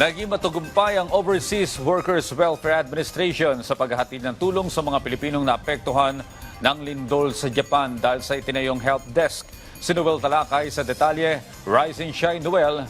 Naging matugumpay ang Overseas Workers Welfare Administration sa paghahatid ng tulong sa mga Pilipinong naapektuhan ng lindol sa Japan dahil sa itinayong help desk. Si Noel Talakay sa detalye, Rise and Shine Noel,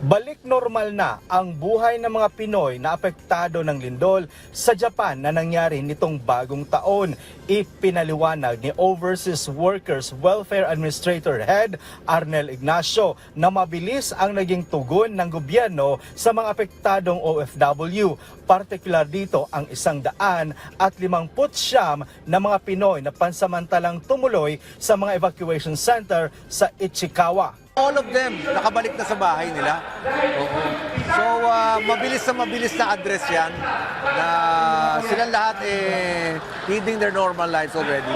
Balik normal na ang buhay ng mga Pinoy na apektado ng lindol sa Japan na nangyari nitong bagong taon. Ipinaliwanag ni Overseas Workers Welfare Administrator Head Arnel Ignacio na mabilis ang naging tugon ng gobyerno sa mga apektadong OFW. Partikular dito ang isang daan at limangput siyam na mga Pinoy na pansamantalang tumuloy sa mga evacuation center sa Ichikawa. All of them nakabalik na sa bahay nila. Oo. So, ah, mabilis na mabilis na address yan na silang lahat eh leading their normal lives already.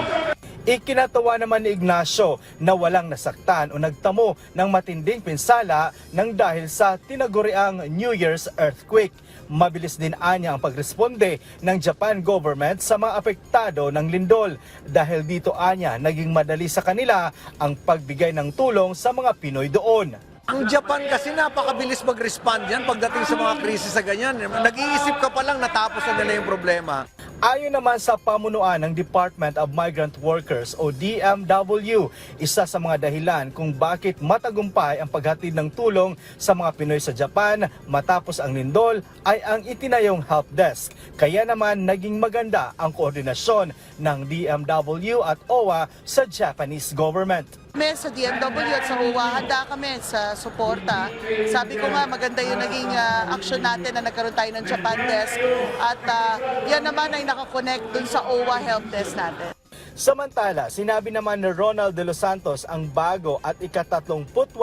Ikinatawa naman ni Ignacio na walang nasaktan o nagtamo ng matinding pinsala ng dahil sa tinaguriang New Year's earthquake. Mabilis din anya ang pagresponde ng Japan government sa mga apektado ng lindol. Dahil dito anya naging madali sa kanila ang pagbigay ng tulong sa mga Pinoy doon. Ang Japan kasi napakabilis mag-respond yan pagdating sa mga krisis sa ganyan. Nag-iisip ka pa lang natapos na nila yung problema. Ayon naman sa pamunuan ng Department of Migrant Workers o DMW, isa sa mga dahilan kung bakit matagumpay ang paghatid ng tulong sa mga Pinoy sa Japan matapos ang lindol ay ang itinayong help desk. Kaya naman naging maganda ang koordinasyon ng DMW at OWA sa Japanese government. Kami sa DMW at sa UWA, handa kami sa suporta. Sabi ko nga, maganda yung naging ah, action natin na nagkaroon tayo ng Japan Desk. At ah, yan naman ay nakakonect dun sa OWA Help Desk natin. Samantala, sinabi naman ni Ronald De Los Santos ang bago at ika-38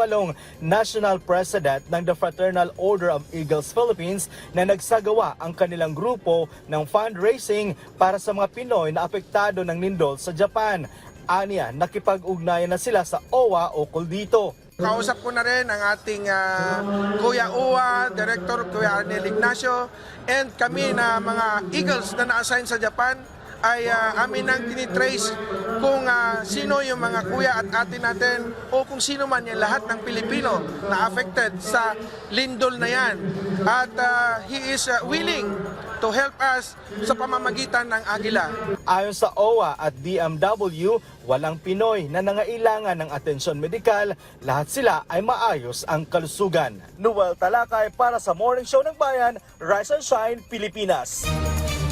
National President ng The Fraternal Order of Eagles Philippines na nagsagawa ang kanilang grupo ng fundraising para sa mga Pinoy na apektado ng lindol sa Japan. Aniya, nakipag-ugnayan na sila sa OWA o dito. Kausap ko na rin ang ating ah, Kuya Uwa, Director Kuya Arnel Ignacio, and kami na mga Eagles na na-assign sa Japan ay ah, amin nang tinitrace kung ah, sino yung mga kuya at ate natin o kung sino man yung lahat ng Pilipino na affected sa lindol na yan. At ah, he is ah, willing to help us sa pamamagitan ng Agila. Ayon sa OWA at DMW, walang Pinoy na nangailangan ng atensyon medikal. Lahat sila ay maayos ang kalusugan. Noel Talakay para sa Morning Show ng Bayan, Rise and Shine, Pilipinas.